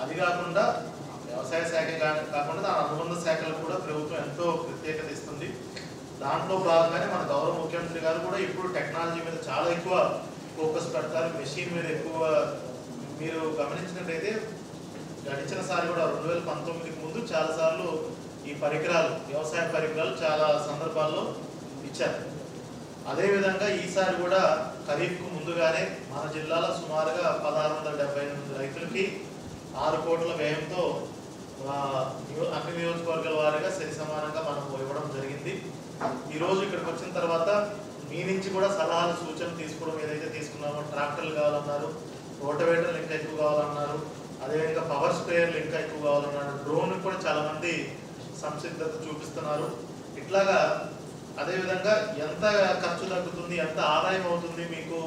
అది కాకుండా వ్యవసాయ శాఖ కా- కాకుండా దాని అనుబంధ శాఖలకు కూడా ప్రభుత్వం ఎంతో ప్రత్యేకత ఇస్తుంది. దాంట్లో భాగంగానే మన గౌరవ ముఖ్యమంత్రి గారు కూడా ఇప్పుడు టెక్నాలజీ మీద చాలా ఎక్కువ ఫోకస్ పెడతారు. మెషిన్ మీద ఎక్కువ మీరు గమనించినట్టయితే గడిచిన సారి కూడా రెండు వేల పంతొమ్మిదికి ముందు చాలా సార్లు ఈ పరికరాలు వ్యవసాయ పరికరాలు చాలా సందర్భాల్లో ఇచ్చారు. అదేవిధంగా ఈసారి కూడా ఖరీఫ్కు ముందుగానే మన జిల్లాలో సుమారుగా పదహారు వందల డెబ్బై ఎనిమిది రైతులకి ఆరు కోట్ల వ్యయంతో అన్ని నియోజకవర్గాల వారీగా సరి సమానంగా మనం ఇవ్వడం జరిగింది. ఈరోజు ఇక్కడికి వచ్చిన తర్వాత మీ నుంచి కూడా సలహాలు సూచనలు తీసుకోవడం ఏదైతే తీసుకున్నామో ట్రాక్టర్లు కావాలన్నారు రోటవేటర్లు ఇంకా ఎక్కువ కావాలన్నారు అదేవిధంగా పవర్ స్ప్రేయర్లు ఇంకా ఎక్కువ కావాలన్నారు డ్రోన్ కూడా చాలామంది సంసిద్ధత చూపిస్తున్నారు. ఇట్లాగా అదేవిధంగా ఎంత ఖర్చు తగ్గుతుంది ఎంత ఆదాయం అవుతుంది మీకు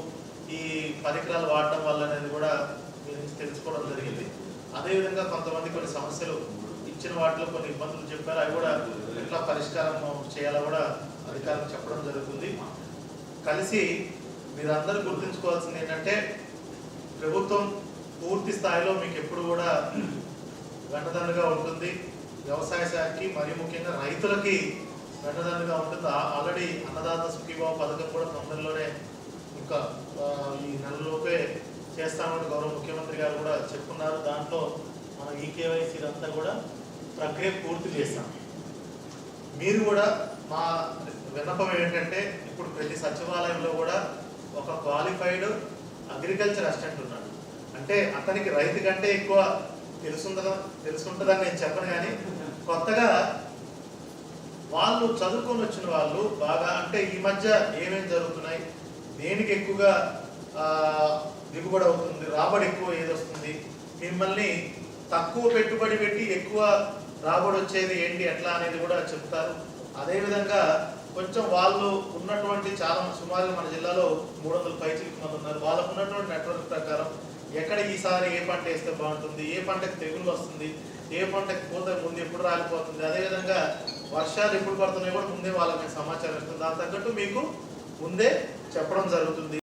ఈ పరికరాలు వాడటం వల్ల అనేది కూడా మీ నుంచి తెలుసుకోవడం జరిగింది. అదేవిధంగా కొంతమంది కొన్ని సమస్యలు ఇచ్చిన వాటిలో కొన్ని ఇబ్బందులు చెప్పారు. అవి కూడా ఎట్లా పరిష్కారం చేయాలో కూడా అధికారులు చెప్పడం జరుగుతుంది. కలిసి మీరందరూ గుర్తుంచుకోవాల్సింది ఏంటంటే ప్రభుత్వం పూర్తి స్థాయిలో మీకు ఎప్పుడు కూడా వెంటదండగా ఉంటుంది. వ్యవసాయ శాఖకి మరియు ముఖ్యంగా రైతులకి వెంటదండగా ఉంటుంది. ఆ- ఆల్రెడీ అన్నదాత సుఖీభావ పథకం కూడా తొందరలోనే ఇంకా ఈ నెలలోపే చేస్తామని గౌరవ ముఖ్యమంత్రి గారు కూడా చెప్పున్నారు దాంట్లో మన ఈ కేవైసీ అంతా కూడా ప్రక్రియ పూర్తి చేస్తాం మీరు కూడా మా విన్నపం ఏంటంటే ఇప్పుడు ప్రతి సచివాలయంలో కూడా ఒక క్వాలిఫైడ్ అగ్రికల్చర్ అసిస్టెంట్ ఉన్నాడు. అంటే అతనికి రైతు కంటే ఎక్కువ తెలుసుందా తెలుసుంటుందని నేను చెప్పను కానీ కొత్తగా వాళ్ళు చదువుకొని వచ్చిన వాళ్ళు బాగా అంటే ఈ మధ్య ఏమేమి జరుగుతున్నాయి దేనికి ఎక్కువగా దిగుబడి అవుతుంది రాబడి ఎక్కువ ఏది వస్తుంది మిమ్మల్ని తక్కువ పెట్టుబడి పెట్టి ఎక్కువ రాబడి వచ్చేది ఏంటి ఎట్లా అనేది కూడా చెప్తారు. అదేవిధంగా కొంచెం వాళ్ళు ఉన్నటువంటి చాలా సుమారుగా మన జిల్లాలో మూడు వందల పైచిలకు మంది ఉన్నారు. వాళ్ళకు ఉన్నటువంటి నెట్వర్క్ ప్రకారం ఎక్కడ ఈసారి ఏ పంట వేస్తే బాగుంటుంది ఏ పంటకి తెగులు వస్తుంది ఏ పంటకు పూత ముందు ఎప్పుడు రాలిపోతుంది అదేవిధంగా వర్షాలు ఎప్పుడు పడుతున్నాయి కూడా ముందే వాళ్ళకి సమాచారం ఇస్తుంది దాని తగ్గట్టు మీకు ముందే చెప్పడం జరుగుతుంది.